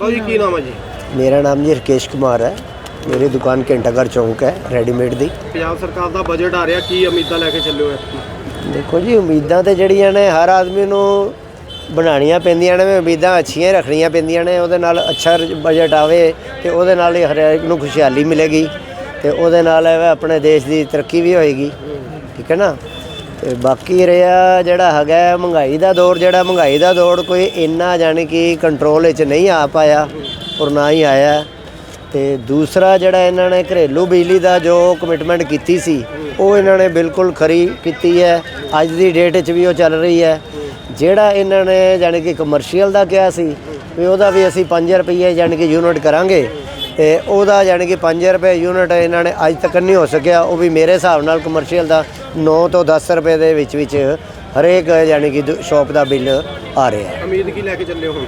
ਬਾਊ ਜੀ ਕੀ ਨਾਮ ਹੈ ਜੀ? ਮੇਰਾ ਨਾਮ ਜੀ ਰਕੇਸ਼ ਕੁਮਾਰ ਹੈ। ਮੇਰੀ ਦੁਕਾਨ ਘੰਟਾਘਰ ਚੌਂਕ ਹੈ ਰੈਡੀਮੇਡ ਦੀ। ਪੰਜਾਬ ਸਰਕਾਰ ਦਾ ਬਜਟ ਆ ਰਿਹਾ ਕੀ ਉਮੀਦਾਂ ਲੈ ਕੇ ਚੱਲੇ ਹੋ ਐਤਕੀ? ਦੇਖੋ ਜੀ ਉਮੀਦਾਂ ਤੇ ਜਿਹੜੀਆਂ ਨੇ ਹਰ ਆਦਮੀ ਨੂੰ ਬਣਾਉਣੀਆਂ ਪੈਂਦੀਆਂ ਨੇ ਉਮੀਦਾਂ ਅੱਛੀਆਂ ਰੱਖਣੀਆਂ ਪੈਂਦੀਆਂ ਨੇ ਉਹਦੇ ਨਾਲ ਅੱਛਾ ਬਜਟ ਆਵੇ ਤੇ ਉਹਦੇ ਨਾਲ ਹੀ ਹਰੇਕ ਨੂੰ ਖੁਸ਼ਹਾਲੀ ਮਿਲੇਗੀ ਤੇ ਉਹਦੇ ਨਾਲ ਆਪਣੇ ਦੇਸ਼ ਦੀ ਤਰੱਕੀ ਵੀ ਹੋਏਗੀ। ਠੀਕ ਹੈ ਨਾ? ਤੇ ਬਾਕੀ ਰਿਹਾ ਜਿਹੜਾ ਹੈਗਾ ਮਹਿੰਗਾਈ ਦਾ ਦੌਰ, ਜਿਹੜਾ ਮਹਿੰਗਾਈ ਦਾ ਦੌਰ ਕੋਈ ਇੰਨਾ ਜਾਣੀ ਕਿ ਕੰਟਰੋਲ ਵਿੱਚ ਨਹੀਂ ਆ ਪਾਇਆ ਔਰ ਨਾ ਹੀ ਆਇਆ। ਤੇ ਦੂਸਰਾ ਜਿਹੜਾ ਇਹਨਾਂ ਨੇ ਘਰੇਲੂ ਬਿਜਲੀ ਦਾ ਜੋ ਕਮਿਟਮੈਂਟ ਕੀਤੀ ਸੀ, ਉਹ ਇਹਨਾਂ ਨੇ ਬਿਲਕੁਲ ਖਰੀ ਕੀਤੀ ਹੈ। ਅੱਜ ਦੀ ਡੇਟ 'ਚ ਵੀ ਉਹ ਚੱਲ ਰਹੀ ਹੈ। ਜਿਹੜਾ ਇਹਨਾਂ ਨੇ ਜਾਣੀ ਕਿ ਕਮਰਸ਼ੀਅਲ ਦਾ ਕਿਹਾ ਸੀ ਵੀ ਉਹਦਾ ਵੀ ਅਸੀਂ 5 ਰੁਪਏ ਜਾਣੀ ਕਿ ਯੂਨਿਟ ਕਰਾਂਗੇ ਤੇ ਉਹਦਾ ਜਾਣੀ ਕਿ 5 ਰੁਪਏ ਯੂਨਿਟ ਇਹਨਾਂ ਨੇ ਅੱਜ ਤੱਕ ਨਹੀਂ ਹੋ ਸਕਿਆ ਉਹ ਵੀ ਮੇਰੇ ਹਿਸਾਬ ਨਾਲ ਕਮਰਸ਼ੀਅਲ ਦਾ 9 ਤੋਂ 10 ਰੁਪਏ ਦੇ ਵਿੱਚ ਵਿੱਚ ਹਰੇਕ ਜਾਣੀ ਕਿ ਸ਼ਾਪ ਦਾ ਬਿੱਲ ਆ ਰਿਹਾ ਹੈ। ਉਮੀਦ ਕੀ ਲੈ ਕੇ ਚੱਲੇ ਹੋ? ਹੁਣ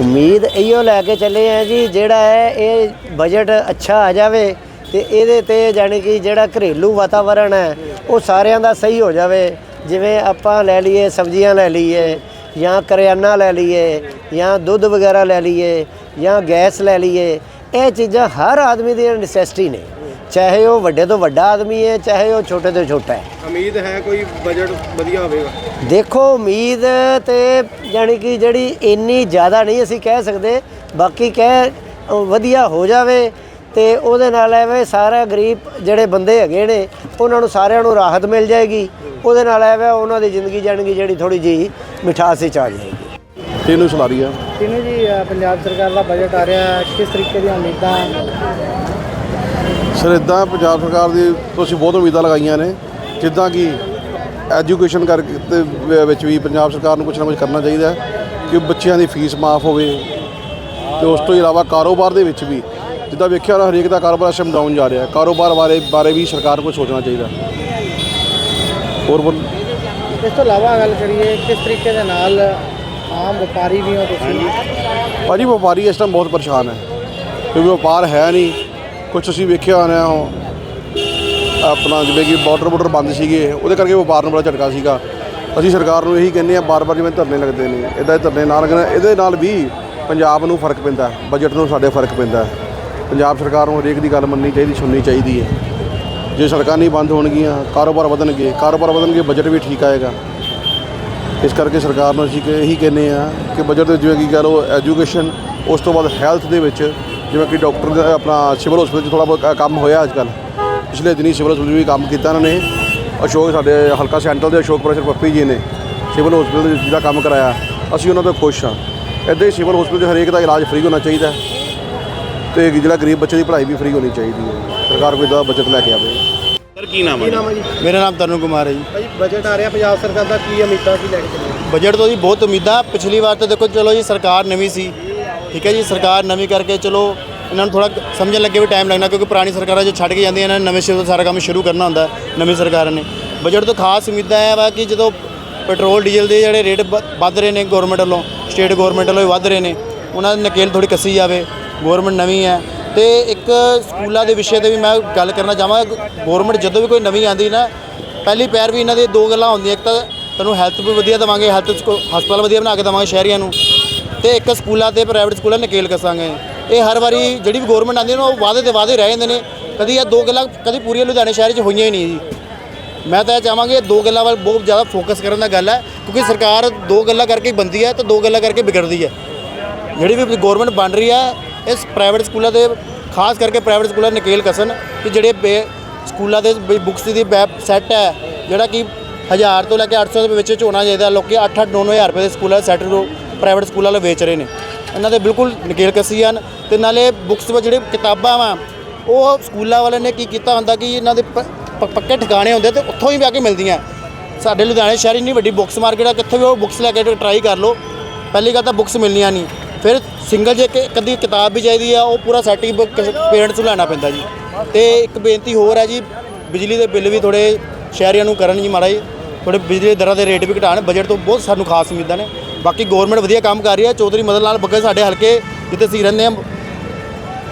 ਉਮੀਦ ਇਹੋ ਲੈ ਕੇ ਚੱਲੇ ਆ ਜੀ ਜਿਹੜਾ ਹੈ ਇਹ ਬਜਟ ਅੱਛਾ ਆ ਜਾਵੇ ਤੇ ਇਹਦੇ ਤੇ ਜਾਣੀ ਕਿ ਜਿਹੜਾ ਘਰੇਲੂ ਵਾਤਾਵਰਣ ਹੈ ਉਹ ਸਾਰਿਆਂ ਦਾ ਸਹੀ ਹੋ ਜਾਵੇ। ਜਿਵੇਂ ਆਪਾਂ ਲੈ ਲਈਏ ਸਬਜ਼ੀਆਂ ਲੈ ਲਈਏ ਜਾਂ ਕਰਿਆਨਾ ਲੈ ਲਈਏ ਜਾਂ ਦੁੱਧ ਵਗੈਰਾ ਲੈ ਲਈਏ ਜਾਂ ਗੈਸ ਲੈ ਲਈਏ ਇਹ ਚੀਜ਼ਾਂ ਹਰ ਆਦਮੀ ਦੀਆਂ ਨੈਸੈਸਿਟੀ ਨੇ। ਚਾਹੇ ਉਹ ਵੱਡੇ ਤੋਂ ਵੱਡਾ ਆਦਮੀ ਹੈ ਚਾਹੇ ਉਹ ਛੋਟੇ ਤੋਂ ਛੋਟਾ ਹੈ। ਉਮੀਦ ਹੈ ਕੋਈ ਬਜਟ ਵਧੀਆ ਹੋਵੇਗਾ। ਦੇਖੋ ਉਮੀਦ ਤੇ ਯਾਨੀ ਕਿ ਜਿਹੜੀ ਇੰਨੀ ਜ਼ਿਆਦਾ ਨਹੀਂ ਅਸੀਂ ਕਹਿ ਸਕਦੇ ਬਾਕੀ ਕਹਿ ਵਧੀਆ ਹੋ ਜਾਵੇ ਤੇ ਉਹਦੇ ਨਾਲ ਐਵੇਂ ਸਾਰਾ ਗਰੀਬ ਜਿਹੜੇ ਬੰਦੇ ਹੈਗੇ ਨੇ ਉਹਨਾਂ ਨੂੰ ਸਾਰਿਆਂ ਨੂੰ ਰਾਹਤ ਮਿਲ ਜਾਏਗੀ। ਉਹਦੇ ਨਾਲ ਐਵੇਂ ਉਹਨਾਂ ਦੀ ਜ਼ਿੰਦਗੀ ਜਾਣਗੀ ਜਿਹੜੀ ਥੋੜੀ ਜੀ ਮਿਠਾਸ ਵਿੱਚ ਆ ਜਾਏਗੀ। ਤੈਨੂੰ ਰਹੀ ਆ? ਕਿਵੇਂ ਜੀ ਅ, ਪੰਜਾਬ ਸਰਕਾਰ ਦਾ ਬਜਟ ਆ ਰਿਹਾ ਕਿਸ ਤਰੀਕੇ ਦੀਆਂ ਉਮੀਦਾਂ? ਸਰ ਇਦਾਂ ਪੰਜਾਬ ਸਰਕਾਰ ਦੀ ਤੁਸੀਂ ਬਹੁਤ ਉਮੀਦਾਂ ਲਗਾਈਆਂ ਨੇ। ਜਿੱਦਾਂ ਕਿ ਐਜੂਕੇਸ਼ਨ ਕਰਕੇ ਤੇ ਵ- ਵਿੱਚ ਵੀ ਪੰਜਾਬ ਸਰਕਾਰ ਨੂੰ ਕੁਝ ਨਾ ਕੁਝ ਕਰਨਾ ਚਾਹੀਦਾ ਹੈ ਕਿ ਬੱਚਿਆਂ ਦੀ ਫੀਸ ਮਾਫ ਹੋਵੇ। ਤੇ ਉਸ ਤੋਂ ਇਲਾਵਾ ਕਾਰੋਬਾਰ ਦੇ ਵਿੱਚ ਵੀ ਜਿੱਦਾਂ ਵੇਖਿਆ ਨਾ ਹਰੇਕ ਦਾ ਕਾਰੋਬਾਰ ਟਾਈਮ ਡਾਊਨ ਜਾ ਰਿਹਾ। ਹੈ ਕਾਰੋਬਾਰ ਬਾਰੇ ਬਾਰੇ ਵੀ ਸਰਕਾਰ ਨੂੰ ਸੋਚਣਾ ਚਾਹੀਦਾ। ਹੋਰ ਬੋਲ। ਇਸ ਤੋਂ ਇਲਾਵਾ ਗੱਲ ਕਰੀਏ ਕਿਸ ਤਰੀਕੇ ਦੇ ਨਾਲ ਆਮ ਵਪਾਰੀ ਵੀ ਹੋ ਤੁਸੀਂ। ਭਾਜੀ, ਵਪਾਰੀ ਇਸ ਟਾਈਮ ਬਹੁਤ ਪਰੇਸ਼ਾਨ ਹੈ, ਕਿਉਂਕਿ ਵਪਾਰ ਹੈ ਨਹੀਂ। ਕੁਝ ਤੁਸੀਂ ਵੇਖਿਆ ਹੋਣਾ ਉਹ ਆਪਣਾ ਜਿਵੇਂ ਕਿ ਬਾਰਡਰ ਬਾਰਡਰ ਬੰਦ ਸੀਗੇ, ਉਹਦੇ ਕਰਕੇ ਵਪਾਰ ਨੂੰ ਬੜਾ ਝਟਕਾ ਸੀਗਾ। ਅਸੀਂ ਸਰਕਾਰ ਨੂੰ ਇਹੀ ਕਹਿੰਦੇ ਆ ਬਾਰ-ਬਾਰ ਜਿਵੇਂ ਧਰਨੇ ਲੱਗਦੇ ਨੇ ਇਦਾਂ ਧਰਨੇ ਨਾ ਲੱਗਣ। ਇਹਦੇ ਨਾਲ ਵੀ ਪੰਜਾਬ ਨੂੰ ਫ਼ਰਕ ਪੈਂਦਾ ਬਜਟ ਨੂੰ ਸਾਡੇ ਫ਼ਰਕ ਪੈਂਦਾ ਪੰਜਾਬ ਸਰਕਾਰ ਨੂੰ ਹਰੇਕ ਦੀ ਗੱਲ ਮੰਨਣੀ ਚਾਹੀਦੀ, ਸੁਣਨੀ ਚਾਹੀਦੀ ਹੈ। ਜੇ ਸੜਕਾਂ ਨਹੀਂ ਬੰਦ ਹੋਣਗੀਆਂ, ਕਾਰੋਬਾਰ ਵਧਣਗੇ ਕਾਰੋਬਾਰ ਵਧਣਗੇ ਬਜਟ ਵੀ ਠੀਕ ਆਏਗਾ। ਇਸ ਕਰਕੇ ਸਰਕਾਰ ਨੂੰ ਅਸੀਂ ਇਹੀ ਕਹਿੰਦੇ ਆ ਕਿ ਬਜਟ ਦੇ ਜਿਵੇਂ ਕਿ ਕਹ ਲਓ ਐਜੂਕੇਸ਼ਨ ਉਸ ਤੋਂ ਬਾਅਦ ਹੈਲਥ ਦੇ ਵਿੱਚ, ਜਿਵੇਂ ਕਿ ਡਾਕਟਰ ਦਾ ਆਪਣਾ ਸਿਵਲ ਹਸਪੀਟਲ 'ਚ ਥੋੜਾ ਬਹੁਤ ਕੰਮ ਹੋਇਆ ਅੱਜ ਕੱਲ੍ਹ। ਪਿਛਲੇ ਦਿਨੀ ਸਿਵਲ ਹਸਪੀਟਲ ਵੀ ਕੰਮ ਕੀਤਾ ਇਹਨਾਂ ਨੇ। ਅਸ਼ੋਕ ਸਾਡੇ ਹਲਕਾ ਸੈਂਟਰ ਦੇ ਅਸ਼ੋਕ ਪ੍ਰੋਫੈਸਰ ਪੱਪੀ ਜੀ ਨੇ ਸਿਵਲ ਹਸਪੀਟਲ ਦੇ ਜਿਹਦਾ ਕੰਮ ਕਰਾਇਆ। ਅਸੀਂ ਉਹਨਾਂ ਤੋਂ ਖੁਸ਼ ਹਾਂ। ਇੱਦਾਂ ਹੀ ਸਿਵਲ ਹਸਪੀਟਲ 'ਚ ਹਰੇਕ ਦਾ ਇਲਾਜ ਫ੍ਰੀ ਹੋਣਾ ਚਾਹੀਦਾ ਹੈ। ਤੇ ਜਿਹੜਾ ਗਰੀਬ ਬੱਚੇ ਦੀ ਪੜ੍ਹਾਈ ਵੀ ਫ੍ਰੀ ਹੋਣੀ ਚਾਹੀਦੀ ਹੈ। ਸਰਕਾਰ ਕੋਈ ਦਾ ਬਜਟ ਲੈ ਕੇ ਆਵੇ। ਸਰ ਕੀ ਨਾਮ ਹੈ ਕੀ ਨਾਮ ਹੈ ਜੀ? ਮੇਰਾ ਨਾਮ ਤਰੁਣ ਕੁਮਾਰ ਹੈ ਜੀ। ਭਾਈ ਬਜਟ ਆ ਰਿਹਾ ਪੰਜਾਬ ਸਰਕਾਰ ਦਾ ਕੀ ਉਮੀਦਾਂ ਕੀ ਲੈ ਕੇ ਚੱਲੇ? ਬਜਟ ਤੋਂ ਜੀ ਬਹੁਤ ਉਮੀਦਾਂ। ਪਿਛਲੀ ਵਾਰ ਤਾਂ ਦੇਖੋ ਚਲੋ ਜੀ ਸਰਕਾਰ ਨਵੀਂ ਸੀ। ਠੀਕ ਹੈ ਜੀ ਸਰਕਾਰ ਨਵੀਂ ਕਰਕੇ ਚਲੋ ਇਹਨਾਂ ਨੂੰ ਥੋੜਾ ਸਮਝਣ ਲੱਗੇ ਵੀ ਟਾਈਮ ਲੱਗਣਾ ਕਿਉਂਕਿ ਪੁਰਾਣੀ ਸਰਕਾਰਾਂ ਜੋ ਛੱਡ ਕੇ ਜਾਂਦੀਆਂ ਇਹਨਾਂ ਨੇ ਨਵੇਂ ਸਿਰ ਤੋਂ ਸਾਰਾ ਕੰਮ ਸ਼ੁਰੂ ਕਰਨਾ ਹੁੰਦਾ ਹੈ, ਨਵੀਂ ਸਰਕਾਰ ਨੇ। ਬਜਟ ਤੋਂ ਖਾਸ ਉਮੀਦਾਂ ਇਹ ਵਾ ਕਿ ਜਦੋਂ ਪੈਟਰੋਲ ਡੀਜ਼ਲ ਦੇ ਜਿਹੜੇ ਰੇਟ ਵ- ਵੱਧ ਰਹੇ ਨੇ ਗਵਰਨਮੈਂਟ ਵੱਲੋਂ ਸਟੇਟ ਗਵਰਨਮੈਂਟ ਵੱਲੋਂ ਵੀ ਵੱਧ ਰਹੇ ਨੇ ਉਹਨਾਂ ਦੀ ਨਕੇਲ ਥੋੜੀ ਕੱਸੀ ਜਾਵੇ। ਗਵਰਨਮੈਂਟ ਨਵੀਂ ਹੈ। ਤੇ ਇੱਕ ਸਕੂਲਾਂ ਦੇ ਵਿਸ਼ੇ ਤੇ ਵੀ ਮੈਂ ਗੱਲ ਕਰਨਾ ਚਾਹਾਂਗਾ। ਗਵਰਨਮੈਂਟ ਜਦੋਂ ਵੀ ਕੋਈ ਨਵੀਂ ਆਂਦੀ ਨਾ, ਪਹਿਲੀ ਪੈਰ ਵੀ ਇਹਨਾਂ ਦੀ ਦੋ ਗੱਲਾਂ ਹੁੰਦੀਆਂ, ਇੱਕ ਤਾਂ ਤੁਹਾਨੂੰ ਹੈਲਥ ਵੀ ਵਧੀਆ ਦੇਵਾਂਗੇ ਹੈਲਥ ਹਸਪਤਾਲ ਵਧੀਆ ਬਣਾ ਕੇ ਦੇਵਾਂਗੇ ਸ਼ਹਿਰੀਆਂ ਨੂੰ, ਤੇ ਇੱਕ ਸਕੂਲਾਂ ਤੇ ਪ੍ਰਾਈਵੇਟ ਸਕੂਲਾਂ ਨਕੇਲ ਕੱਸਾਂਗੇ। ਇਹ ਹਰ ਵਾਰੀ ਜਿਹੜੀ ਵੀ ਗਵਰਨਮੈਂਟ ਆਂਦੀ ਨਾ, ਉਹ ਵਾਅਦੇ ਤੇ ਵਾਅਦੇ ਰਹਿ ਜਾਂਦੇ ਨੇ। ਕਦੀ ਇਹ ਦੋ ਗੱਲਾਂ ਕਦੀ ਪੂਰੀਆਂ ਲੁਧਿਆਣੇ ਸ਼ਹਿਰ 'ਚ ਹੋਈਆਂ ਹੀ ਨਹੀਂ ਜੀ। ਮੈਂ ਤਾਂ ਇਹ ਚਾਹਾਂਗੇ ਇਹ ਦੋ ਗੱਲਾਂ ਵੱਲ ਬਹੁਤ ਜ਼ਿਆਦਾ ਫੋਕਸ ਕਰਨ ਦਾ ਗੱਲ ਹੈ, ਕਿਉਂਕਿ ਸਰਕਾਰ ਦੋ ਗੱਲਾਂ ਕਰਕੇ ਹੀ ਬਣਦੀ ਹੈ ਤੇ ਦੋ ਗੱਲਾਂ ਕਰਕੇ ਵਿਗੜਦੀ ਹੈ। ਜਿਹੜੀ ਵੀ ਗਵਰਨਮੈਂਟ ਬਣ ਰਹੀ ਹੈ ਇਸ ਪ੍ਰਾਈਵੇਟ ਸਕੂਲਾਂ ਦੇ, ਖਾਸ ਕਰਕੇ ਪ੍ਰਾਈਵੇਟ ਸਕੂਲਾਂ ਦੇ ਨਕੇਲ ਕਸਨ ਕਿ ਜਿਹੜੇ ਬੇ- ਸਕੂਲਾਂ ਦੇ ਬੁੱਕਸ ਦੀ ਵੈਬ ਸੈੱਟ ਹੈ, ਜਿਹੜਾ ਕਿ 1000 ਤੋਂ ਲੈ ਕੇ 800 ਦੇ ਵਿੱਚ ਵਿੱਚ ਹੋਣਾ ਚਾਹੀਦਾ ਲੋਕੀ 8-8 9-9000 ਰੁਪਏ ਦੇ ਸਕੂਲਾਂ ਦੇ ਸੈੱਟ ਨੂੰ ਪ੍ਰਾਈਵੇਟ ਸਕੂਲਾਂ ਵਾਲੇ ਵੇਚ ਰਹੇ ਨੇ। ਇਹਨਾਂ ਦੇ ਬਿਲਕੁਲ ਨਕੇਲ ਕਸੀ ਹਨ ਤੇ ਨਾਲੇ ਬੁੱਕਸ ਵਿੱਚ ਜਿਹੜੇ ਕਿਤਾਬਾਂ ਵਾ, ਉਹ ਸਕੂਲਾਂ ਵਾਲਿਆਂ ਨੇ ਕੀ ਕੀਤਾ ਹੁੰਦਾ ਕਿ ਇਹਨਾਂ ਦੇ ਪੱਕੇ ਠਿਕਾਣੇ ਹੁੰਦੇ ਤੇ ਉੱਥੋਂ ਹੀ ਜਾ ਕੇ ਮਿਲਦੀਆਂ। ਸਾਡੇ ਲੁਧਿਆਣੇ ਸ਼ਹਿਰ ਇੰਨੀ ਵੱਡੀ ਬੁੱਕਸ ਮਾਰਕੀਟ ਆ, ਕਿੱਥੇ ਵੀ ਉਹ ਬੁੱਕਸ ਲੈ ਕੇ ਟਰਾਈ ਕਰ ਲਓ। ਪਹਿਲੀ ਗੱਲ ਤਾਂ ਬੁੱਕਸ ਮਿਲਣੀਆਂ ਨਹੀਂ। ਫਿਰ ਸਿੰਗਲ ਜੇ ਕਿ ਕਦੀ ਕਿਤਾਬ ਵੀ ਚਾਹੀਦੀ ਆ ਉਹ ਪੂਰਾ ਸੈੱਟ ਹੀ ਪੇਰੈਂਟਸ ਨੂੰ ਲੈਣਾ ਪੈਂਦਾ ਜੀ। ਤੇ ਇੱਕ ਬੇਨਤੀ ਹੋਰ ਹੈ ਜੀ ਬਿਜਲੀ ਦੇ ਬਿੱਲ ਵੀ ਥੋੜੇ ਸ਼ਹਿਰੀਆਂ ਨੂੰ ਕਰਨ ਜੀ ਮਾੜਾ ਜੀ ਥੋੜੇ ਬਿਜਲੀ ਦੇ ਦਰਾਂ ਦੇ ਰੇਟ ਵੀ ਘਟਾਉਣ ਬਜਟ ਤੋਂ ਬਹੁਤ ਸਾਨੂੰ ਖਾਸ ਉਮੀਦਾਂ ਨੇ। ਬਾਕੀ ਗਵਰਨਮੈਂਟ ਵਧੀਆ ਕੰਮ ਕਰ ਰਹੀ ਹੈ ਚੌਧਰੀ ਮਦਨ ਲਾਲ ਬੱਗੇ ਸਾਡੇ ਹਲਕੇ ਜਿੱਥੇ ਅਸੀਂ ਰਹਿੰਦੇ ਹਾਂ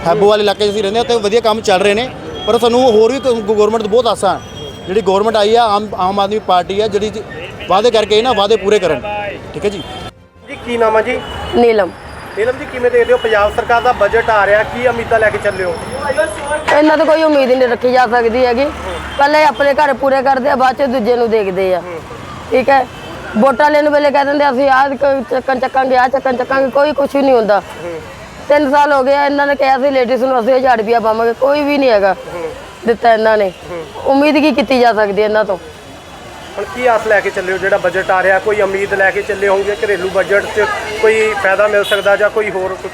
ਹੈਬੋ ਵਾਲੇ ਇਲਾਕੇ 'ਚ ਅਸੀਂ ਰਹਿੰਦੇ ਹਾਂ ਤੇ ਵਧੀਆ ਕੰਮ ਚੱਲ ਰਹੇ ਨੇ। ਪਰ ਸਾਨੂੰ ਹੋਰ ਵੀ ਗਵਰਨਮੈਂਟ ਤੋਂ ਬਹੁਤ ਆਸਾਂ ਹੈ। ਜਿਹੜੀ ਗਵਰਨਮੈਂਟ ਆਈ ਆ ਆਮ ਆਮ ਆਦਮੀ ਪਾਰਟੀ ਆ ਜਿਹੜੀ ਵਾਅਦੇ ਕਰਕੇ ਨਾ ਵਾਅਦੇ ਪੂਰੇ ਕਰਨ। ਠੀਕ ਹੈ ਜੀ? ਜੀ ਕੀ ਨਾਮ ਹੈ ਜੀ? ਨੀਲਮ। ਨੀਲਮ ਜੀ ਕਿਵੇਂ ਦੇਖਦੇ ਹੋ? ਪੰਜਾਬ ਸਰਕਾਰ ਦਾ ਬਜਟ ਆ ਰਿਹਾ ਕੀ ਉਮੀਦਾਂ ਲੈ ਕੇ ਚੱਲੇ ਹੋ? ਇਹਨਾਂ ਤੋਂ ਕੋਈ ਉਮੀਦ ਨਹੀਂ ਰੱਖੀ ਜਾ ਸਕਦੀ ਹੈਗੀ। ਪਹਿਲੇ ਆਪਣੇ ਘਰ ਪੂਰੇ ਕਰਦੇ ਆ ਬਾਅਦ ਚ ਦੂਜੇ ਨੂੰ ਦੇਖਦੇ ਆ। ਠੀਕ ਹੈ? ਵੋਟਾਂ ਲੈਣ ਵੇਲੇ ਕਹਿ ਦਿੰਦੇ ਅਸੀਂ ਆਹ ਚੱਕਣ ਚੱਕਾਂਗੇ ਆਹ ਚੱਕਣ ਚੱਕਾਂਗੇ ਕੋਈ ਕੁਝ ਨਹੀਂ ਹੁੰਦਾ। ਤਿੰਨ ਸਾਲ ਹੋ ਗਏ ਆ, ਇਹਨਾਂ ਨੇ ਕਿਹਾ ਸੀ ਲੇਡੀਜ਼ ਨੂੰ ਅਸੀਂ 1000 ਰੁਪਇਆ ਪਾਵਾਂਗੇ ਕੋਈ ਵੀ ਨਹੀਂ ਹੈਗਾ ਦਿੱਤਾ ਇਹਨਾਂ ਨੇ। ਉਮੀਦ ਕੀ ਕੀਤੀ ਜਾ ਸਕਦੀ ਹੈ ਇਹਨਾਂ ਤੋਂ? ਹੁਣ ਕੀ ਆਸ ਲੈ ਕੇ ਚੱਲੇ ਹੋ? ਜਿਹੜਾ ਬਜਟ ਆ ਰਿਹਾ ਕੋਈ ਉਮੀਦ ਲੈ ਕੇ ਚੱਲੇ ਹੋਣਗੇ ਘਰੇਲੂ ਬਜਟ 'ਚ ਕੋਈ ਫਾਇਦਾ ਮਿਲ ਸਕਦਾ ਜਾਂ ਕੋਈ ਹੋਰ ਕੁਛ?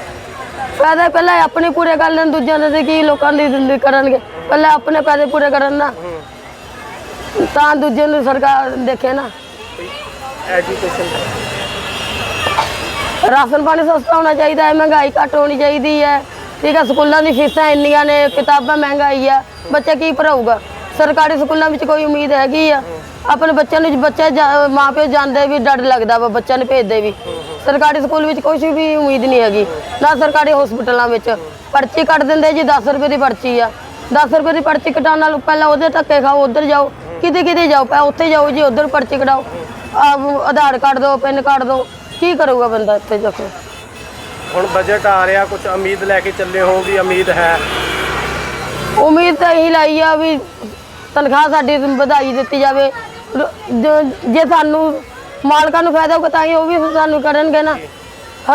ਫਾਇਦਾ ਪਹਿਲਾਂ ਆਪਣੇ ਪੂਰੇ ਕਰ ਲੈਣ ਦੂਜਿਆਂ ਦੇ ਕੀ ਲੋਕਾਂ ਦੀ ਜ਼ਿੰਦਗੀ ਕਰਨਗੇ? ਪਹਿਲਾਂ ਆਪਣੇ ਪੈਸੇ ਪੂਰੇ ਕਰਨ ਨਾ। ਤਾਂ ਦੂਜੇ ਨੂੰ ਸਰਕਾਰ ਦੇਖੇ ਨਾ। ਐਜੂਕੇਸ਼ਨ ਰਾਸ਼ਨ ਪਾਣੀ ਸਸਤਾ ਹੋਣਾ ਚਾਹੀਦਾ ਹੈ ਮਹਿੰਗਾਈ ਘੱਟ ਹੋਣੀ ਚਾਹੀਦੀ ਹੈ। ਠੀਕ ਹੈ ਸਕੂਲਾਂ ਦੀ ਫੀਸਾਂ ਇੰਨੀਆਂ ਨੇ ਕਿਤਾਬਾਂ ਮਹਿੰਗਾਈ ਆ। ਬੱਚਾ ਕੀ ਭਰਾਊਗਾ ਸਰਕਾਰੀ ਸਕੂਲਾਂ ਵਿੱਚ ਕੋਈ ਉਮੀਦ ਹੈਗੀ ਆ? ਆਪਣੇ ਬੱਚਿਆਂ ਨੂੰ ਬੱਚੇ ਜਾ- ਮਾਂ ਪਿਓ ਜਾਂਦੇ ਵੀ ਡਰ ਲੱਗਦਾ ਵਾ ਬੱਚਿਆਂ ਨੂੰ ਭੇਜਦੇ ਵੀ। ਸਰਕਾਰੀ ਸਕੂਲ ਵਿੱਚ ਕੁਝ ਵੀ ਉਮੀਦ ਨਹੀਂ ਹੈਗੀ। ਨਾ ਸਰਕਾਰੀ ਹਸਪਤਾਲਾਂ ਵਿੱਚ। ਪਰਚੀ ਕੱਟ ਦਿੰਦੇ ਜੀ 10 ਰੁਪਏ ਦੀ ਪਰਚੀ ਆ। 10 ਰੁਪਏ ਦੀ ਪਰਚੀ ਕਟਾਉਣ ਨਾਲ ਪਹਿਲਾਂ ਉਹਦੇ ਧੱਕੇ ਖਾਓ ਉਧਰ ਜਾਓ। ਕਿਤੇ ਕਿਤੇ ਜਾਓ ਪੈ ਉੱਥੇ ਜਾਓ ਜੀ ਉਧਰ ਪਰਚੀ ਕਟਾਓ ਆਧਾਰ ਕਾਰਡ ਦਿਓ ਪੈਨ ਕਾਰਡ ਦਿਓ ਕੀ ਕਰੂਗਾ ਬੰਦਾ ਇੱਥੇ ਜਾ ਕੇ? ਹੁਣ ਬਜਟ ਆ ਰਿਹਾ ਕੁਝ ਉਮੀਦ ਲੈ ਕੇ ਚੱਲੇ ਹੋ ਵੀ ਉਮੀਦ ਹੈ। ਉਮੀਦ ਤਾਂ ਇਹੀ ਲਾਈ ਆ ਵੀ ਤਨਖਾਹ ਸਾਡੀ ਵਧਾਈ ਦਿੱਤੀ ਜਾਵੇ। ਜ- ਸਾਨੂੰ ਮਾਲਕਾਂ ਨੂੰ ਫਾਇਦਾ ਹੋਊਗਾ ਤਾਂ ਹੀ ਉਹ ਵੀ ਸਾਨੂੰ ਕਰਨਗੇ ਨਾ।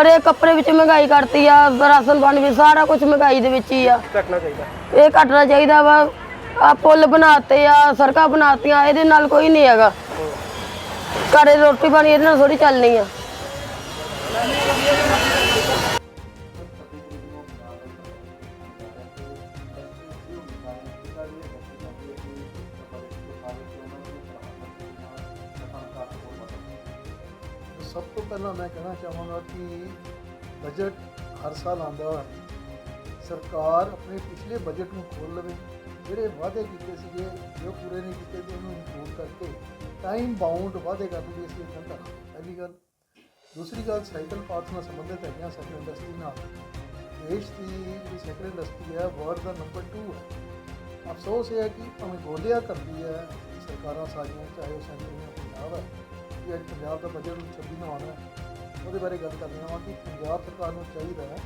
ਹਰੇਕ ਕੱਪੜੇ ਵਿੱਚ ਮਹਿੰਗਾਈ ਕਰਤੀ ਆ ਰਾਸ਼ਨ ਪਾਣੀ ਵੀ ਸਾਰਾ ਕੁਝ ਮਹਿੰਗਾਈ ਦੇ ਵਿੱਚ ਹੀ ਆ। ਰੱਖਣਾ ਚਾਹੀਦਾ। ਇਹ ਘਟਣਾ ਚਾਹੀਦਾ ਵਾ। ਆ ਪੁੱਲ ਬਣਾਤੇ ਆ ਸੜਕਾਂ ਬਣਾਤੀਆਂ ਇਹਦੇ ਨਾਲ ਕੋਈ ਨਹੀਂ ਹੈਗਾ। ਘਰੇ ਰੋਟੀ ਪਾਣੀ ਇਹਦੇ ਨਾਲ ਥੋੜੀ ਚੱਲਣੀ ਆ। ਸਭ ਤੋਂ ਪਹਿਲਾਂ ਮੈਂ ਕਹਿਣਾ ਚਾਹਾਂਗਾ ਕਿ ਬਜਟ ਹਰ ਸਾਲ ਆਉਂਦਾ ਹੈ। ਸਰਕਾਰ ਆਪਣੇ ਪਿਛਲੇ ਬਜਟ ਨੂੰ ਖੋਲ ਲਵੇ। ਜਿਹੜੇ ਵਾਅਦੇ ਕੀਤੇ ਸੀਗੇ, ਜੋ ਪੂਰੇ ਨਹੀਂ ਕੀਤੇ ਤੇ ਉਹਨੂੰ ਇੰਕਲੂਡ ਕਰਕੇ ਟਾਈਮ ਬਾਉਂਡ ਵਾਅਦੇ ਕਰਨ ਦੀ ਇਸ ਲਈ ਕਹਿੰਦਾ ਪਹਿਲੀ ਗੱਲ। ਦੂਸਰੀ ਗੱਲ ਸਾਈਕਲ ਪਾਰਟਸ ਨਾਲ ਸੰਬੰਧਿਤ ਹੈਗੀਆਂ ਸਾਈਕਲ ਇੰਡਸਟਰੀ ਨਾਲ। ਦੇਸ਼ ਦੀ ਜਿਹੜੀ ਸਾਈਕਲ ਇੰਡਸਟਰੀ ਹੈ ਵਰਲਡ ਦਾ ਨੰਬਰ 2 ਹੈ। ਅਫਸੋਸ ਇਹ ਹੈ ਕਿ ਭਾਵੇਂ ਗੋਲਿਆ ਕਰਦੀ ਹੈ ਸਰਕਾਰਾਂ ਸਾਰੀਆਂ, ਚਾਹੇ ਉਹ ਸੈਂਟਰ ਜਾਂ ਪੰਜਾਬ ਹੈ ਕਿ ਅੱਜ ਪੰਜਾਬ ਦਾ ਬਜਟ ਨੂੰ 26 ਨੂੰ ਉਹਦੇ ਬਾਰੇ ਗੱਲ ਕਰਨੀ ਹਾਂ ਕਿ ਪੰਜਾਬ ਸਰਕਾਰ ਨੂੰ ਚਾਹੀਦਾ ਹੈ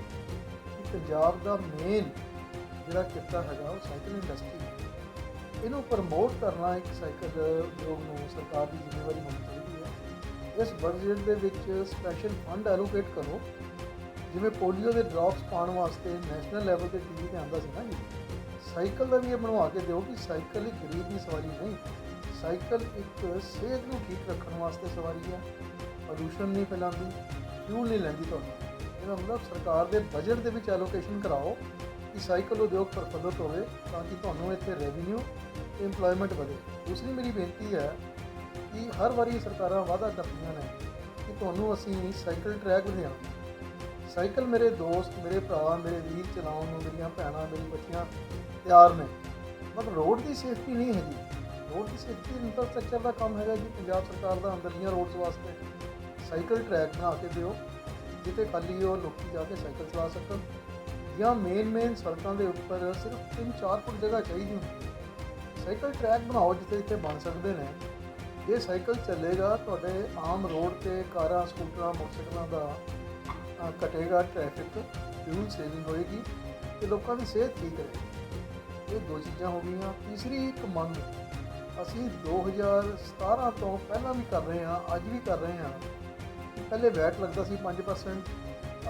ਕਿ ਪੰਜਾਬ ਦਾ ਮੇਨ ਜਿਹੜਾ ਕਿੱਤਾ ਹੈਗਾ ਉਹ ਸਾਈਕਲ ਇੰਡਸਟਰੀ ਇਹਨੂੰ ਪ੍ਰਮੋਟ ਕਰਨਾ ਇੱਕ ਸਾਈਕਲ ਉਦਯੋਗ ਨੂੰ, ਸਰਕਾਰ ਦੀ ਜ਼ਿੰਮੇਵਾਰੀ ਹੋਣੀ ਚਾਹੀਦੀ ਹੈ। ਇਸ ਬਜਟ ਦੇ ਵਿੱਚ ਸਪੈਸ਼ਲ ਫੰਡ ਐਲੋਕੇਟ ਕਰੋ। ਜਿਵੇਂ ਪੋਲੀਓ ਦੇ ਡ੍ਰੌਪਸ ਪਾਉਣ ਵਾਸਤੇ ਨੈਸ਼ਨਲ ਲੈਵਲ ਤੇ ਟੀਵੀ ਤੇ ਆਉਂਦਾ ਸੀ ਨਾ ਜੀ। ਸਾਈਕਲ ਦਾ ਵੀ ਇਹ ਬਣਵਾ ਕੇ ਦਿਓ ਕਿ ਸਾਈਕਲ ਹੀ ਗਰੀਬ ਦੀ ਸਵਾਰੀ ਨਹੀਂ। ਸਾਈਕਲ ਇੱਕ ਸਿਹਤ ਨੂੰ ਠੀਕ ਰੱਖਣ ਵਾਸਤੇ ਸਵਾਰੀ ਹੈ। ਪੋਲੂਸ਼ਨ ਨਹੀਂ ਫੈਲਾਉਂਦੀ ਫਿਊਲ ਨਹੀਂ ਲੈਂਦੀ ਤੁਹਾਨੂੰ। ਇਹਦਾ ਮਤਲਬ ਸਰਕਾਰ ਦੇ ਬਜਟ ਦੇ ਵਿੱਚ ਐਲੋਕੇਸ਼ਨ ਕਰਾਓ ਕਿ ਸਾਈਕਲ ਉਦਯੋਗ ਪ੍ਰਫੁੱਲਤ ਹੋਵੇ ਤਾਂ ਕਿ ਤੁਹਾਨੂੰ ਇੱਥੇ ਰੈਵਨਿਊ ਤੇ ਏਮਪਲੋਇਮੈਂਟ ਵਧੇ। ਦੂਸਰੀ ਮੇਰੀ ਬੇਨਤੀ ਹੈ ਕਿ ਹਰ ਵਾਰੀ ਸਰਕਾਰਾਂ ਵਾਅਦਾ ਕਰਦੀਆਂ ਨੇ ਕਿ ਤੁਹਾਨੂੰ ਅਸੀਂ ਸਾਈਕਲ ਟਰੈਕ ਦੇਵਾਂਗੇ ਸਾਈਕਲ ਮੇਰੇ ਦੋਸਤ, ਮੇਰੇ ਭਰਾ, ਮੇਰੇ ਵੀਰ ਚਲਾਉਣ ਨੂੰ, ਮੇਰੀਆਂ ਭੈਣਾਂ, ਮੇਰੀ ਬੱਚੀਆਂ ਤਿਆਰ ਨੇ। ਪਰ ਰੋਡ ਦੀ ਸੇਫਟੀ ਨਹੀਂ ਹੈਗੀ। ਰੋਡ ਦੀ ਸੇਫਟੀ ਇਨਫਰਾਸਟ੍ਰਕਚਰ ਦਾ ਕੰਮ ਹੈਗਾ ਜੀ ਪੰਜਾਬ ਸਰਕਾਰ ਦਾ ਅੰਦਰਲੀਆਂ ਰੋਡਸ ਵਾਸਤੇ। ਸਾਈਕਲ ਟਰੈਕ ਬਣਾ ਕੇ ਦਿਓ ਜਿੱਥੇ ਖਾਲੀ ਉਹ ਲੋਕੀ ਜਾ ਕੇ ਸਾਈਕਲ ਚਲਾ ਸਕਣ। ਜਾਂ ਮੇਨ ਮੇਨ ਸੜਕਾਂ ਦੇ ਉੱਪਰ ਸਿਰਫ 3-4 ਫੁੱਟ ਜਗ੍ਹਾ ਚਾਹੀਦੀ ਹੁੰਦੀ ਹੈ। ਸਾਈਕਲ ਟਰੈਕ ਬਣਾਓ ਜਿੱਥੇ ਜਿੱਥੇ ਬਣ ਸਕਦੇ ਨੇ। ਇਹ ਸਾਈਕਲ ਚੱਲੇਗਾ ਤੁਹਾਡੇ ਆਮ ਰੋਡ ਤੇ ਕਾਰਾਂ ਸਕੂਟਰਾਂ ਮੋਟਰਸਾਈਕਲਾਂ ਦਾ ਅ, ਘਟੇਗਾ ਟ੍ਰੈਫਿਕ ਫਿਊਲ ਸੇਵਿੰਗ ਹੋਏਗੀ ਤੇ ਲੋਕਾਂ ਦੀ ਸਿਹਤ ਠੀਕ ਰਹੇਗੀ। ਇਹ ਦੋ ਚੀਜ਼ਾਂ ਹੋ ਗਈਆਂ। ਤੀਸਰੀ ਇੱਕ ਮੰਗ ਅਸੀਂ 2017 ਤੋਂ ਪਹਿਲਾਂ ਵੀ ਕਰ ਰਹੇ ਹਾਂ, ਅੱਜ ਵੀ ਕਰ ਰਹੇ ਹਾਂ। ਪਹਿਲੇ ਵੈਟ ਲੱਗਦਾ ਸੀ 5%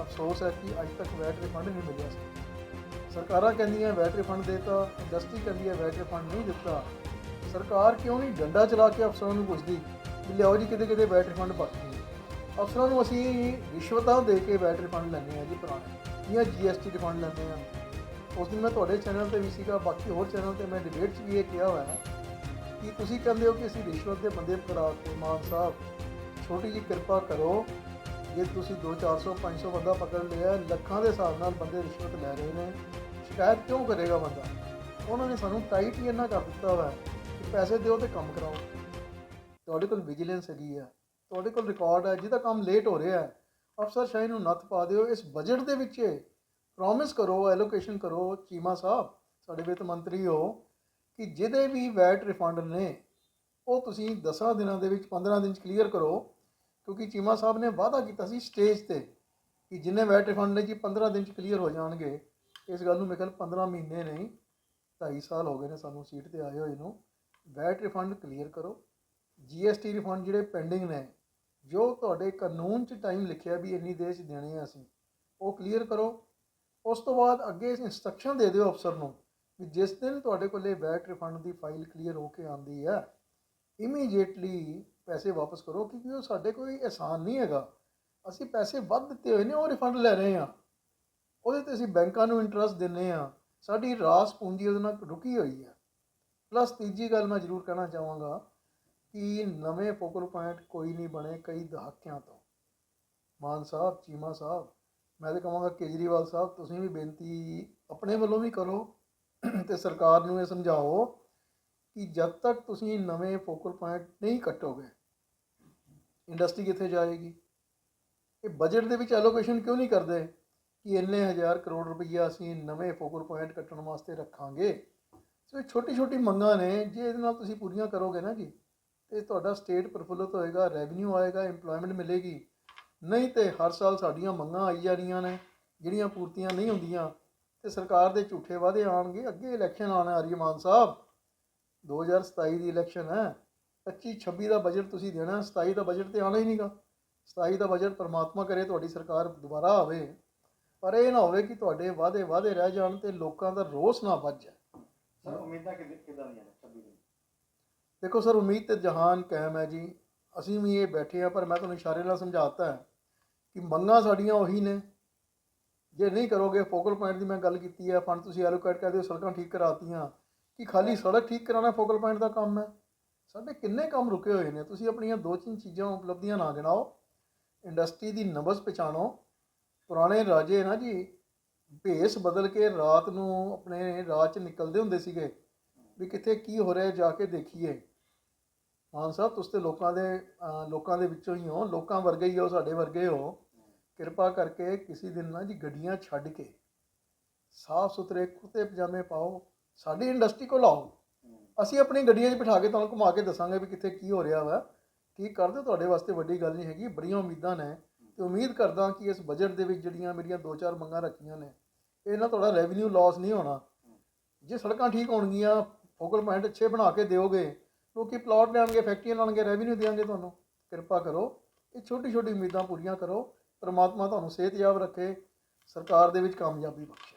ਅਫਸੋਸ ਹੈ ਕਿ ਅੱਜ ਤੱਕ ਵੈਟ ਰਿਫੰਡ ਨਹੀਂ ਮਿਲਿਆ ਸੀ। ਸਰਕਾਰਾਂ ਕਹਿੰਦੀਆਂ ਵੈਟ ਰਿਫੰਡ ਦੇਤਾ ਇੰਡਸਟਰੀ ਕਹਿੰਦੀ ਹੈ ਵੈਟ ਰਿਫੰਡ ਨਹੀਂ ਦਿੱਤਾ। ਸਰਕਾਰ ਕਿਉਂ ਨਹੀਂ ਡੰਡਾ ਚਲਾ ਕੇ ਅਫਸਰਾਂ ਨੂੰ ਪੁੱਛਦੀ ਕਿ ਲਿਆਓ ਜੀ ਕਿਤੇ ਕਿਤੇ ਵੈਟ ਰਿਫੰਡ ਬਾਕੀ ਅਫਸਰਾਂ ਨੂੰ ਅਸੀਂ ਰਿਸ਼ਵਤਾਂ ਦੇ ਕੇ ਵੈਟ ਰਿਫੰਡ ਲੈਂਦੇ ਆ ਜੀ ਪੁਰਾਣੇ, ਜਾਂ ਜੀਐਸਟੀ ਰਿਫੰਡ ਲੈਂਦੇ ਆ ਉਸ ਦਿਨ ਮੈਂ ਤੁਹਾਡੇ ਚੈਨਲ ਤੇ ਵੀ ਸੀਗਾ, ਬਾਕੀ ਹੋਰ ਚੈਨਲ ਤੇ ਮੈਂ ਡਿਬੇਟ 'ਚ ਵੀ ਇਹ ਕਿਹਾ ਹੋਇਆ। ਹੈ ਕੀ ਤੁਸੀਂ ਕਹਿੰਦੇ ਹੋ ਕਿ ਅਸੀਂ ਰਿਸ਼ਵਤ ਦੇ ਬੰਦੇ ਪਕੜਾ ਕੇ ਮਾਨ ਸਾਹਿਬ? ਛੋਟੀ ਜਿਹੀ ਕਿਰਪਾ ਕਰੋ। ਜੇ ਤੁਸੀਂ 2 400 500 ਬੰਦਾ ਪਕੜ ਲਿਆ, ਲੱਖਾਂ ਦੇ ਹਿਸਾਬ ਨਾਲ ਬੰਦੇ ਰਿਸ਼ਵਤ ਲੈ ਰਹੇ ਨੇ, ਸ਼ਿਕਾਇਤ ਕਿਉਂ ਕਰੇਗਾ ਬੰਦਾ? ਉਹਨਾਂ ਨੇ ਸਾਨੂੰ ਟਾਈਟ ਹੀ ਇੰਨਾ ਕਰ ਦਿੱਤਾ ਹੋਇਆ ਕਿ ਪੈਸੇ ਦਿਓ ਤੇ ਕੰਮ ਕਰਾਓ। ਤੁਹਾਡੇ ਕੋਲ ਵਿਜੀਲੈਂਸ ਹੈਗੀ ਹੈ ਤੁਹਾਡੇ ਕੋਲ ਰਿਕਾਰਡ ਹੈ ਜਿਹਦਾ ਕੰਮ ਲੇਟ ਹੋ ਰਿਹਾ ਹੈ। ਅਫਸਰ ਸ਼ਾਹੀ ਨੂੰ ਨੱਥ ਪਾ ਦਿਓ। ਇਸ ਬਜਟ ਦੇ ਵਿੱਚ ਪ੍ਰੋਮਿਸ ਕਰੋ ਐਲੋਕੇਸ਼ਨ ਕਰੋ। ਚੀਮਾ ਸਾਹਿਬ, ਸਾਡੇ ਵਿੱਤ ਮੰਤਰੀ ਹੋ। ਕਿ ਜਿਹਦੇ ਵੀ ਵੈਟ ਰਿਫੰਡ ਨੇ, ਉਹ ਤੁਸੀਂ 10 ਦਿਨਾਂ ਦੇ ਵਿੱਚ 15 ਦਿਨ ਚ ਕਲੀਅਰ ਕਰੋ। ਕਿਉਂਕਿ ਚੀਮਾ ਸਾਹਿਬ ਨੇ ਵਾਅਦਾ ਕੀਤਾ ਸੀ ਸਟੇਜ ਤੇ ਕਿ ਜਿੰਨੇ ਵੈਟ ਰਿਫੰਡ ਨੇ ਜੀ 15 ਦਿਨ ਚ ਕਲੀਅਰ ਹੋ ਜਾਣਗੇ। ਇਸ ਗੱਲ ਨੂੰ ਮੇਰੇ ਖਿਆਲ 15 ਮਹੀਨੇ ਨਹੀਂ 2.5 ਸਾਲ ਹੋ ਗਏ ਨੇ ਸਾਨੂੰ ਸੀਟ ਤੇ ਆਏ ਹੋਏ ਨੂੰ। ਵੈਟ ਰਿਫੰਡ ਕਲੀਅਰ ਕਰੋ। ਜੀਐਸਟੀ ਰਿਫੰਡ ਜਿਹੜੇ ਪੈਂਡਿੰਗ ਨੇ, ਜੋ ਤੁਹਾਡੇ ਕਾਨੂੰਨ 'ਚ ਟਾਈਮ ਲਿਖਿਆ ਵੀ ਇੰਨੀ ਦੇਰ 'ਚ ਦੇਣੇ ਆ ਅਸੀਂ, ਉਹ ਕਲੀਅਰ ਕਰੋ। ਉਸ ਤੋਂ ਬਾਅਦ ਅੱਗੇ ਇੰਸਟਰਕਸ਼ਨ ਦੇ ਦਿਓ ਅਫਸਰ ਨੂੰ ਵੀ ਜਿਸ ਦਿਨ ਤੁਹਾਡੇ ਕੋਲੇ ਵੈਟ ਰਿਫੰਡ ਦੀ ਫਾਈਲ ਕਲੀਅਰ ਹੋ ਕੇ ਆਉਂਦੀ ਹੈ ਇਮੀਡੀਏਟਲੀ ਪੈਸੇ ਵਾਪਸ ਕਰੋ, ਕਿਉਂਕਿ ਉਹ ਸਾਡੇ ਕੋਈ ਆਸਾਨ ਨਹੀਂ ਹੈਗਾ। ਅਸੀਂ ਪੈਸੇ ਵੱਧ ਦਿੱਤੇ ਹੋਏ ਨੇ, ਉਹ ਰਿਫੰਡ ਲੈ ਰਹੇ ਹਾਂ। ਉਹਦੇ ਤੇ ਅਸੀਂ ਬੈਂਕਾਂ ਨੂੰ ਇੰਟਰਸਟ ਦਿੰਨੇ ਆ ਸਾਡੀ ਰਾਸ ਪੂੰਜੀ ਉਹਦੇ ਨਾਲ ਰੁਕੀ ਹੋਈ ਹੈ। ਪਲੱਸ ਤੀਜੀ ਗੱਲ ਮੈਂ ਜ਼ਰੂਰ ਕਹਿਣਾ ਚਾਹਾਂਗਾ ਕਿ ਨਵੇਂ ਫੋਕਲ ਪੁਆਇੰਟ ਕੋਈ ਨਹੀਂ ਬਣੇ ਕਈ ਦਹਾਕਿਆਂ ਤੋਂ। ਮਾਨ ਸਾਹਿਬ, ਚੀਮਾ ਸਾਹਿਬ, ਮੈਂ ਤਾਂ ਕਹਾਂਗਾ ਕੇਜਰੀਵਾਲ ਸਾਹਿਬ, ਤੁਸੀਂ ਵੀ ਬੇਨਤੀ ਆਪਣੇ ਵੱਲੋਂ ਵੀ ਕਰੋ। ਤੇ ਸਰਕਾਰ ਨੂੰ ਇਹ ਸਮਝਾਓ ਕਿ ਜਦ ਤੱਕ ਤੁਸੀਂ ਨਵੇਂ ਫੋਕਲ ਪੁਆਇੰਟ ਨਹੀਂ ਕੱਟੋਗੇ, ਇੰਡਸਟਰੀ ਕਿੱਥੇ ਜਾਏਗੀ? ਇਹ ਬਜਟ ਦੇ ਵਿੱਚ ਐਲੋਕੇਸ਼ਨ ਕਿਉਂ ਨਹੀਂ ਕਰਦੇ ਕਿ ਇੰਨੇ ਹਜ਼ਾਰ ਕਰੋੜ ਰੁਪਈਆ ਅਸੀਂ ਨਵੇਂ ਫੋਕਲ ਪੁਆਇੰਟ ਕੱਟਣ ਵਾਸਤੇ ਰੱਖਾਂਗੇ? ਸੋ ਇਹ ਛੋਟੀ ਛੋਟੀ ਮੰਗਾਂ ਨੇ, ਜੇ ਇਹਦੇ ਨਾਲ ਤੁਸੀਂ ਪੂਰੀਆਂ ਕਰੋਗੇ ਨਾ ਜੀ, ਤੇ ਤੁਹਾਡਾ ਸਟੇਟ ਪ੍ਰਫੁੱਲਤ ਹੋਏਗਾ ਰੈਵਨਿਊ ਆਏਗਾ, EMPLOYMENT ਮਿਲੇਗੀ। ਨਹੀਂ ਤੇ ਹਰ ਸਾਲ ਸਾਡੀਆਂ ਮੰਗਾਂ ਆਈ ਜਾ ਰਹੀਆਂ ਨੇ, ਜਿਹੜੀਆਂ ਪੂਰਤੀਆਂ ਨਹੀਂ ਹੁੰਦੀਆਂ। ਤੇ ਸਰਕਾਰ ਦੇ ਝੂਠੇ ਵਾਅਦੇ ਆਣਗੇ ਅੱਗੇ ਇਲੈਕਸ਼ਨ ਆਉਣ ਆ ਰਹੀ ਮਾਨ ਸਾਹਿਬ 2027 ਦੀ ਇਲੈਕਸ਼ਨ ਹੈ। 25 26 ਦਾ ਬਜਟ ਤੁਸੀਂ ਦੇਣਾ 27 ਦਾ ਬਜਟ ਤੇ ਆਣਾ ਹੀ ਨਹੀਂਗਾ। 27 ਦਾ ਬਜਟ ਪਰਮਾਤਮਾ ਕਰੇ ਤੁਹਾਡੀ ਸਰਕਾਰ ਦੁਬਾਰਾ ਆਵੇ। ਪਰ ਇਹ ਨਾ ਹੋਵੇ ਕਿ ਤੁਹਾਡੇ ਵਾਅਦੇ ਵਾਅਦੇ ਰਹਿ ਜਾਣ ਤੇ ਲੋਕਾਂ ਦਾ ਰੋਸ ਨਾ ਵੱਜ ਜਾਏ। ਸਰ ਉਮੀਦਾਂ ਕਿਦਾਂ ਦੀਆਂ ਨੇ 26 ਦਿਨ ਦੇਖੋ ਸਰ ਉਮੀਦ ਤੇ ਜਹਾਨ ਕਾਇਮ ਹੈ ਜੀ। ਅਸੀਂ ਵੀ ਇਹ ਬੈਠੇ ਆ ਪਰ ਮੈਂ ਤੁਹਾਨੂੰ ਇਸ਼ਾਰੇ ਨਾਲ ਸਮਝਾਤਾ ਹੈ ਕਿ ਮੰਗਾਂ ਸਾਡੀਆਂ ਉਹੀ ਨੇ। ਜੇ ਨਹੀਂ ਕਰੋਗੇ ਫੋਕਲ ਪੁਆਇੰਟ ਦੀ ਮੈਂ ਗੱਲ ਕੀਤੀ ਹੈ, ਫੰਡ ਤੁਸੀਂ ਐਲੋਕੇਟ ਕਰਦੇ ਹੋ, ਸੜਕਾਂ ਠੀਕ ਕਰਾਤੀਆਂ। ਕਿ ਖਾਲੀ ਸੜਕ ਠੀਕ ਕਰਾਉਣਾ ਫੋਕਲ ਪੁਆਇੰਟ ਦਾ ਕੰਮ ਹੈ? ਸਾਡੇ ਕਿੰਨੇ ਕੰਮ ਰੁਕੇ ਹੋਏ ਨੇ? ਤੁਸੀਂ ਆਪਣੀਆਂ ਦੋ ਤਿੰਨ ਚੀਜ਼ਾਂ ਉਪਲਬਧੀਆਂ ਨਾ ਗਿਣਾਓ। ਇੰਡਸਟਰੀ ਦੀ ਨਬਜ਼ ਪਛਾਣੋ। ਪੁਰਾਣੇ ਰਾਜੇ ਨਾ ਜੀ, ਭੇਸ ਬਦਲ ਕੇ ਰਾਤ ਨੂੰ ਆਪਣੇ ਰਾਜ 'ਚ ਨਿਕਲਦੇ ਹੁੰਦੇ ਸੀਗੇ, ਵੀ ਕਿੱਥੇ ਕੀ ਹੋ ਰਿਹਾ ਜਾ ਕੇ ਦੇਖੀਏ। ਮਾਨ ਸਾਹਿਬ, ਤੁਸੀਂ ਤੇ ਲੋਕਾਂ ਦੇ ਲੋਕਾਂ ਦੇ ਵਿੱਚੋਂ ਹੀ ਹੋ, ਲੋਕਾਂ ਵਰਗੇ ਹੀ ਹੋ, ਸਾਡੇ ਵਰਗੇ ਹੋ। ਕਿਰਪਾ ਕਰਕੇ ਕਿਸੇ ਦਿਨ ਨਾ ਜੀ ਗੱਡੀਆਂ ਛੱਡ ਕੇ ਸਾਫ਼ ਸੁਥਰੇ ਕੁਰਤੇ ਪਜਾਮੇ ਪਾਓ, ਸਾਡੀ ਇੰਡਸਟਰੀ ਕੋਲ ਆਓ। ਅਸੀਂ ਆਪਣੀ ਗੱਡੀਆਂ 'ਚ ਬਿਠਾ ਕੇ ਤੁਹਾਨੂੰ ਘੁਮਾ ਕੇ ਦੱਸਾਂਗੇ ਵੀ ਕਿੱਥੇ ਕੀ ਹੋ ਰਿਹਾ ਵਾ। ਕੀ ਕਰਦੇ ਤੁਹਾਡੇ ਵਾਸਤੇ ਵੱਡੀ ਗੱਲ ਨਹੀਂ ਹੈਗੀ, ਬੜੀਆਂ ਉਮੀਦਾਂ ਨੇ ਤੇ ਉਮੀਦ ਕਰਦਾ ਕਿ ਇਸ ਬਜਟ ਦੇ ਵਿੱਚ ਜਿਹੜੀਆਂ ਮੇਰੀਆਂ ਦੋ ਚਾਰ ਮੰਗਾਂ ਰੱਖੀਆਂ ਨੇ, ਇਹ ਨਾ ਤੁਹਾਡਾ ਰੈਵਨਿਊ ਲਾਸ ਨਹੀਂ ਹੋਣਾ। ਜੇ ਸੜਕਾਂ ਠੀਕ ਹੋਣਗੀਆਂ, ਫੋਕਲ ਪੁਆਇੰਟ ਅੱਛੇ ਬਣਾ ਕੇ ਦਿਓਗੇ, ਲੋਕੀ ਪਲਾਟ ਲੈਣਗੇ ਫੈਕਟਰੀਆਂ ਲਾਣਗੇ ਰੈਵਨਿਊ ਦੇਣਗੇ ਤੁਹਾਨੂੰ। ਕਿਰਪਾ ਕਰੋ, ਇਹ ਛੋਟੀ ਛੋਟੀ ਉਮੀਦਾਂ ਪੂਰੀਆਂ ਕਰੋ। ਪਰਮਾਤਮਾ ਤੁਹਾਨੂੰ ਸਿਹਤਯਾਬ ਰੱਖੇ ਸਰਕਾਰ ਦੇ ਵਿੱਚ ਕਾਮਯਾਬੀ ਬਖਸ਼ੇ।